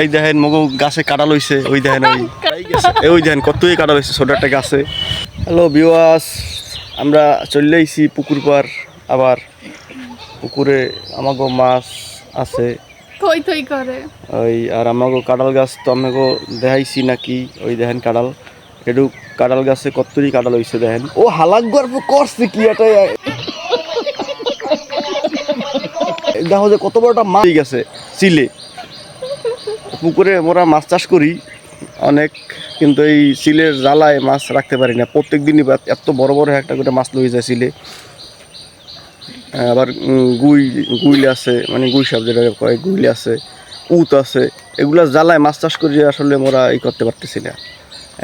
এই দেখেন মগো গাছে কাটা লইছে ওই দেখেন ওই। ওই দেখেন কতই কাটা লইছে ছোট একটা গাছে। হ্যালো বিওয়াস আমরা চলে আইছি পুকুর পার আবার পুকুরে আমাগো মাছ আছে। থই থই করে। ওই আর আমাগো কাঁঠাল গাছ তো আমাগো দেখাইছি নাকি ওই দেখেন কাঁঠাল। একটু কাঁঠাল গাছে কতরি কাঁঠাল হইছে দেখেন। ও হালাক গর্ব করছে কি এটা? দেখো যে কত বড়টা মাছ গেছে চিলে। পুকুরে মোরা মাছ চাষ করি। অনেক কিন্তু এই চিলের জ্বালায় মাছ রাখতে পারি না। প্রত্যেক দিনই বা- এত বড় বড় একটা করে মাছ লয়ে যায় চিলে আবার গুই গুইল আছে মানে গুই সাপ যেটা কয় গুইল আছে উত আছে এগুলা জ্বালায় মাছ চাষ করি আসলে মোরা এই করতে পারতেছি না।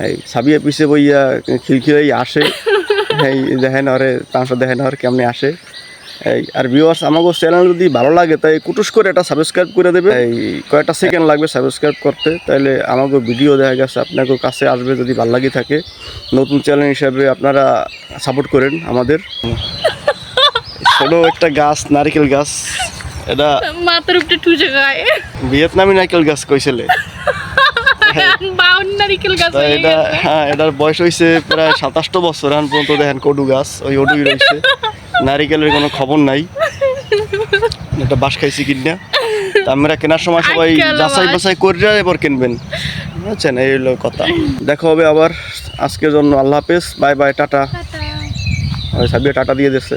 এই সাবিয়া পিছে বইয়া খিলখিলাই আসে। এই দেখেন আরে তাঁর দেখেন আর কেমনে আসে। এই আর ভিউয়ার্স আমাকে চ্যানেল যদি ভালো লাগে তাই কুটুস করে এটা সাবস্ক্রাইব করে দেবে। এই কয়েকটা সেকেন্ড লাগবে সাবস্ক্রাইব করতে তাহলে আমাকে ভিডিও দেখা গেছে আপনাকে কাছে আসবে যদি ভালো লাগে থাকে। নতুন চ্যানেল হিসাবে আপনারা সাপোর্ট করেন আমাদের। ছোট একটা গাছ নারিকেল গাছ এটা মাথার উপরে টুজে গায়ে ভিয়েতনামি নারকেল গাছ কইছিলে? হ্যাঁ এটার বয়স হয়েছে প্রায় সাতাশটো বছর এখন পর্যন্ত দেখেন কডু গাছ ওই অডুই রয়েছে নারিকেলের কোনো খবর নাই। একটা বাস খাইছি কিনা। তা আমরা কেনার সময় সবাই যাচাই বাছাই করে এবার কিনবেন। বুঝছেন? এই হলো কথা। দেখা হবে আবার। আজকের জন্য আল্লাহ হাফেজ। Bye bye tata. Sabiya tata দিয়ে দিচ্ছে